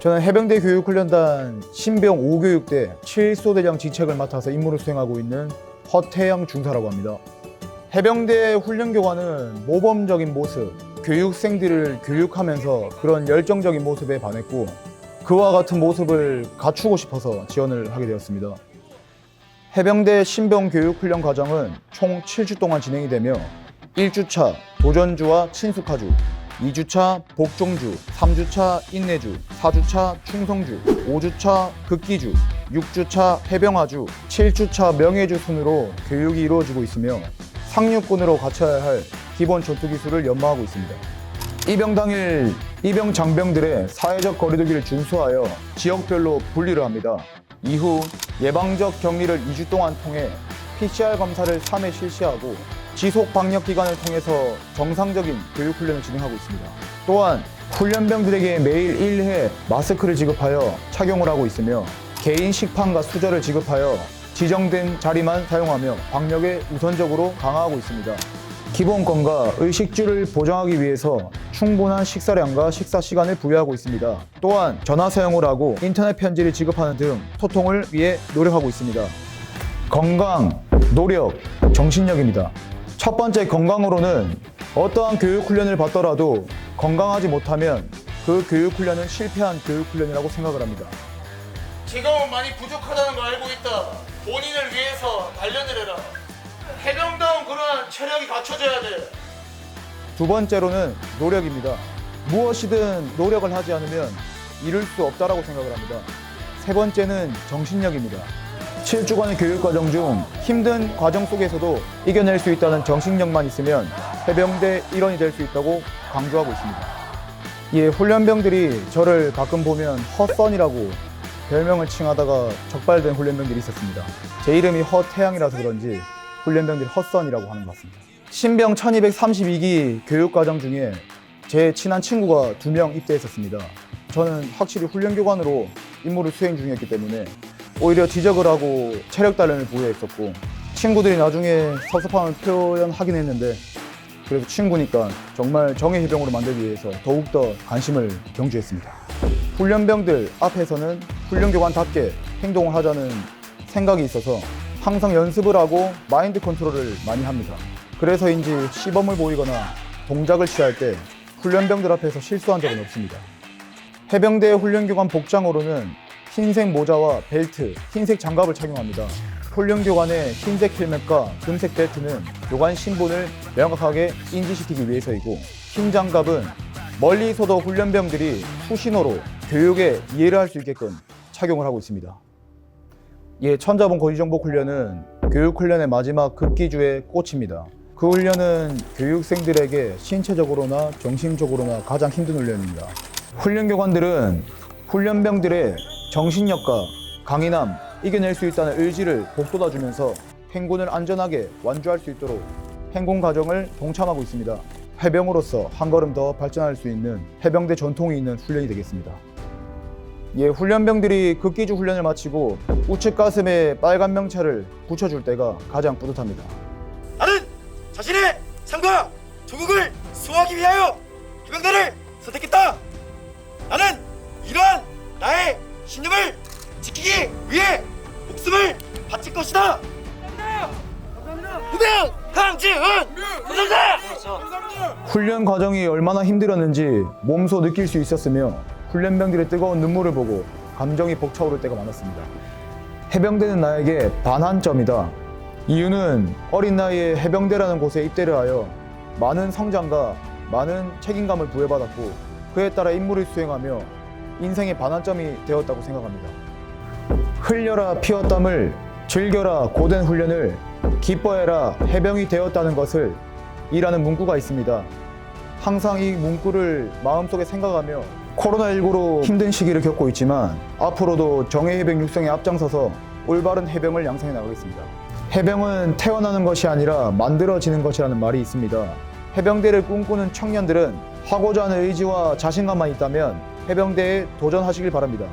저는 해병대 교육훈련단 신병 5교육대 7소대장 직책을 맡아서 임무를 수행하고 있는 허태영 중사라고 합니다. 해병대 훈련 교관은 모범적인 모습, 교육생들을 교육하면서 그런 열정적인 모습에 반했고 그와 같은 모습을 갖추고 싶어서 지원을 하게 되었습니다. 해병대 신병 교육 훈련 과정은 총 7주 동안 진행이 되며 1주차 도전주와 친숙하주, 2주차 복종주, 3주차 인내주, 4주차 충성주, 5주차 극기주, 6주차 해병하주, 7주차 명예주 순으로 교육이 이루어지고 있으며 상륙군으로 갖춰야 할 기본 전투 기술을 연마하고 있습니다. 입영 당일 입영 장병들의 사회적 거리두기를 준수하여 지역별로 분리를 합니다. 이후 예방적 격리를 2주 동안 통해 PCR 검사를 3회 실시하고 지속 방역 기간을 통해서 정상적인 교육 훈련을 진행하고 있습니다. 또한 훈련병들에게 매일 1회 마스크를 지급하여 착용을 하고 있으며 개인 식판과 수저를 지급하여 지정된 자리만 사용하며 방역에 우선적으로 강화하고 있습니다. 기본권과 의식주를 보장하기 위해서 충분한 식사량과 식사 시간을 부여하고 있습니다. 또한 전화 사용을 하고 인터넷 편지를 지급하는 등 소통을 위해 노력하고 있습니다. 건강, 노력, 정신력입니다. 첫 번째 건강으로는 어떠한 교육 훈련을 받더라도 건강하지 못하면 그 교육 훈련은 실패한 교육 훈련이라고 생각을 합니다. 지금은 많이 부족하다는 걸 알고 있다. 본인을 위해서 단련을 해라. 해병다운 그런 체력이 갖춰져야 돼. 두 번째로는 노력입니다. 무엇이든 노력을 하지 않으면 이룰 수 없다라고 생각을 합니다. 세 번째는 정신력입니다. 7주간의 교육 과정 중 힘든 과정 속에서도 이겨낼 수 있다는 정신력만 있으면 해병대 일원이 될 수 있다고 강조하고 있습니다. 예, 훈련병들이 저를 가끔 보면 헛선이라고 별명을 칭하다가 적발된 훈련병들이 있었습니다. 제 이름이 허태양이라서 그런지 훈련병들이 헛선이라고 하는 것 같습니다. 신병 1232기 교육과정 중에 제 친한 친구가 두 명 입대했었습니다. 저는 확실히 훈련교관으로 임무를 수행 중이었기 때문에 오히려 지적을 하고 체력 단련을 보유했었고 친구들이 나중에 섭섭함을 표현하긴 했는데 그래도 친구니까 정말 정예 해병으로 만들기 위해서 더욱더 관심을 경주했습니다. 훈련병들 앞에서는 훈련교관답게 행동을 하자는 생각이 있어서 항상 연습을 하고 마인드 컨트롤을 많이 합니다. 그래서인지 시범을 보이거나 동작을 취할 때 훈련병들 앞에서 실수한 적은 없습니다. 해병대 훈련교관 복장으로는 흰색 모자와 벨트, 흰색 장갑을 착용합니다. 훈련교관의 흰색 헬멧과 금색 벨트는 교관 신분을 명확하게 인지시키기 위해서이고 흰 장갑은 멀리서도 훈련병들이 수신호로 교육에 이해를 할 수 있게끔 착용을 하고 있습니다. 예, 천자본 거리정복 훈련은 교육 훈련의 마지막 극기주의 꽃입니다. 그 훈련은 교육생들에게 신체적으로나 정신적으로나 가장 힘든 훈련입니다. 훈련 교관들은 훈련병들의 정신력과 강인함, 이겨낼 수 있다는 의지를 북돋아주면서 행군을 안전하게 완주할 수 있도록 행군 과정을 동참하고 있습니다. 해병으로서 한 걸음 더 발전할 수 있는 해병대 전통이 있는 훈련이 되겠습니다. 예, 훈련병들이 극기주 훈련을 마치고 우측 가슴에 빨간 명찰을 붙여줄 때가 가장 뿌듯합니다. 나는 자신의 삶과 조국을 수호하기 위하여 해병대를 선택했다. 나는 이러한 나의 신념을 지키기 위해 목숨을 바칠 것이다. 무병 강지훈 감사합니다. 훈련 과정이 얼마나 힘들었는지 몸소 느낄 수 있었으며 훈련병들의 뜨거운 눈물을 보고 감정이 벅차오를 때가 많았습니다. 해병대는 나에게 반환점이다. 이유는 어린 나이에 해병대라는 곳에 입대를 하여 많은 성장과 많은 책임감을 부여받았고 그에 따라 임무를 수행하며 인생의 반환점이 되었다고 생각합니다. 흘려라 피어 땀을 즐겨라 고된 훈련을 기뻐해라 해병이 되었다는 것을 이라는 문구가 있습니다. 항상 이 문구를 마음속에 생각하며 코로나19로 힘든 시기를 겪고 있지만 앞으로도 정예 해병 육성에 앞장서서 올바른 해병을 양성해 나가겠습니다. 해병은 태어나는 것이 아니라 만들어지는 것이라는 말이 있습니다. 해병대를 꿈꾸는 청년들은 하고자 하는 의지와 자신감만 있다면 해병대에 도전하시길 바랍니다.